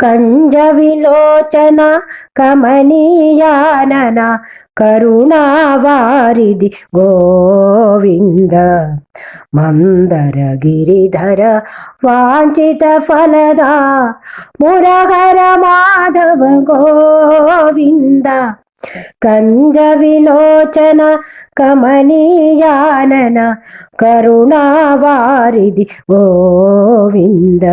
కంజ విలోచన కమనీయాన కరుణావారిది గోవింద. మందర గిరిధర వాంఛిత ఫలద మురగర మాధవ గోవింద. కంజ విలోచన కమనీయాన కరుణావారిది గోవింద.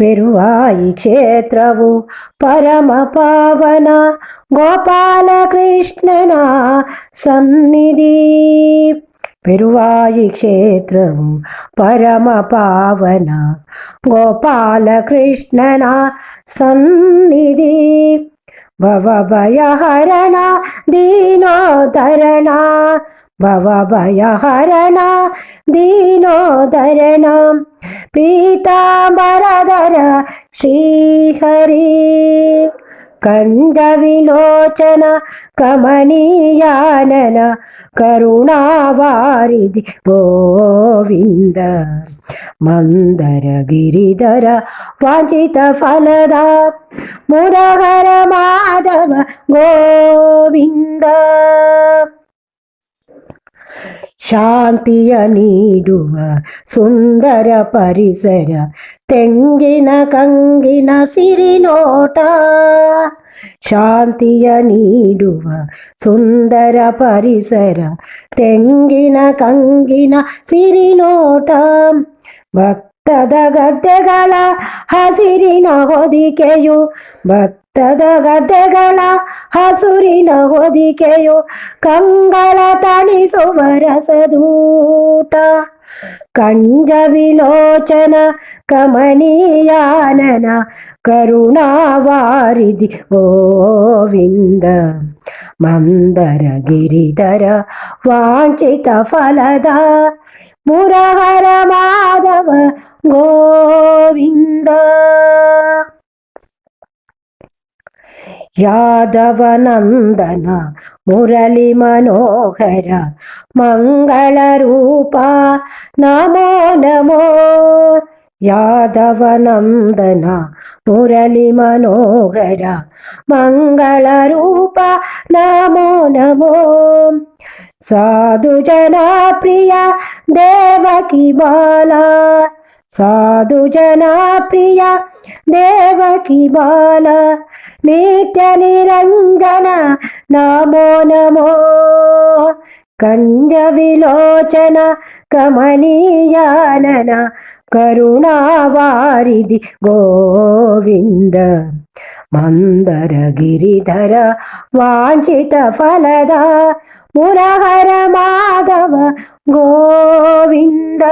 పెరువాయి క్షేత్రవు పరమ పావన గోపాలకృష్ణన సన్నిధి. పెరువాయి క్షేత్రం పరమ పావన గోపాలకృష్ణన సన్నిధి. ഭവഭയഹരണ ദീനോധരണ ഭവഭയഹരണ ദീനോധരണ പീതാംബരധര ശ്രീഹരി. കണ്ഠവിലോചന കമനീയാനന കരുണാവാരിധി ഗോവിന്ദ മന്ദരഗിരിധര വാഞ്ചിത ഫലദ മുരഹര മാധവ ഗോവിന്ദ. ಶಾಂತಿಯ ನೀಡುವ ಸುಂದರ ಪರಿಸರ ತೆಂಗಿನ ಕಂಗಿನ ಸಿರಿನೋಟ ಶಾಂತಿಯ ನೀಡುವ ಸುಂದರ ಪರಿಸರ ತೆಂಗಿನ ಕಂಗಿನ ಸಿರಿನೋಟ ಭತ್ತದ ಗದ್ದೆಗಳ ಹಸಿರಿನ ಹೊದಿಕೆಯು ಭತ್ತದ ಗದ್ದೆಗಳ ಹಸುರಿನ ಹೊದಿಕೆಯು ಕಂಗಳ ತಣಿಸುವ ರಸದೂಟ ಕಂಜ ವಿಲೋಚನ ಕಮನೀಯಾನನ ಕರುಣಾವಾರಿಧಿ ಗೋವಿಂದ ಮಂದರ ಗಿರಿಧರ ವಾಂಚಿತ ಫಲದ ಮುರಹರ ಮಾಧವ ಗೋವಿಂದ യാദവനന്ദന മുരളി മനോഹര മംഗളരൂപ നമോ നമോ. യാദവനന്ദന മുരളി മനോഹര മംഗളരൂപ നമോ നമോ. സാധുജന പ്രിയ ദേവകി ബാല సాధు జనా ప్రియ దేవకి బాల నిత్య నిరంజన నమో నమో. కన్యవిలోచన కమనీయానన కరుణావారిది గోవింద. మందర గిరిధర వాంఛిత ఫలద మురహర మాధవ గోవింద.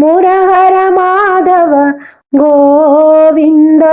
മുരഹര മാധവ ഗോവിന്ദ.